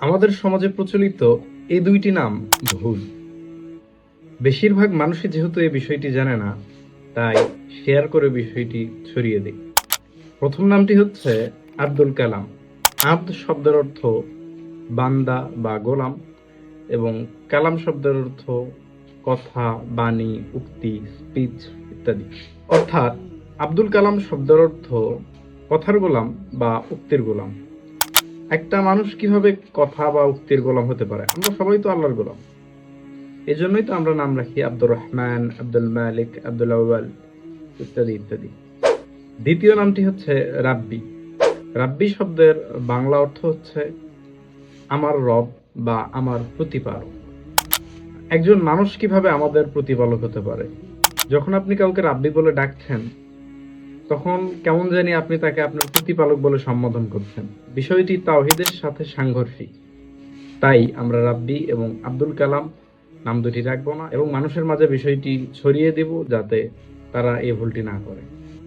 আমাদের সমাজে প্রচলিত এই দুইটি নাম ভুল। বেশিরভাগ মানুষই যেহেতু এই বিষয়টি জানে না, তাই শেয়ার করে বিষয়টি ছড়িয়ে দিই। প্রথম নামটি হচ্ছে আব্দুল কালাম। আব্দ শব্দের অর্থ বান্দা বা গোলাম এবং কালাম শব্দের অর্থ কথা, বাণী, উক্তি স্পিচ ইত্যাদি। অর্থাৎ আব্দুল কালাম শব্দের অর্থ কথার গোলাম বা উক্তির গোলাম। একটা মানুষ কীভাবে কথা বা উক্তির গোলাম হতে পারে? আমরা সবাই তো আল্লাহর গোলাম। এজন্যই তো আমরা নাম রাখি আব্দুর রহমান, আব্দুল মালিক, আব্দুল আউয়াল ইত্যাদি ইত্যাদি। দ্বিতীয় নামটি হচ্ছে রাব্বি। রাব্বি শব্দের বাংলা অর্থ হচ্ছে আমার রব বা আমার প্রতিপালক। একজন মানুষ কীভাবে আমাদের প্রতিপালক হতে পারে? যখন আপনি কাউকে রাব্বি বলে ডাকছেন তখন কেমন জানি আপনি তাকে আপনার প্রতিপালক বলে সম্বোধন করছেন। বিষয়টি তাওহিদের সাথে সাংঘর্ষিক। তাই আমরা রাব্বি এবং আব্দুল কালাম নাম দুটি রাখব না, এবং মানুষের মাঝে বিষয়টি ছড়িয়ে দেব যাতে তারা এই ভুলটি না করে।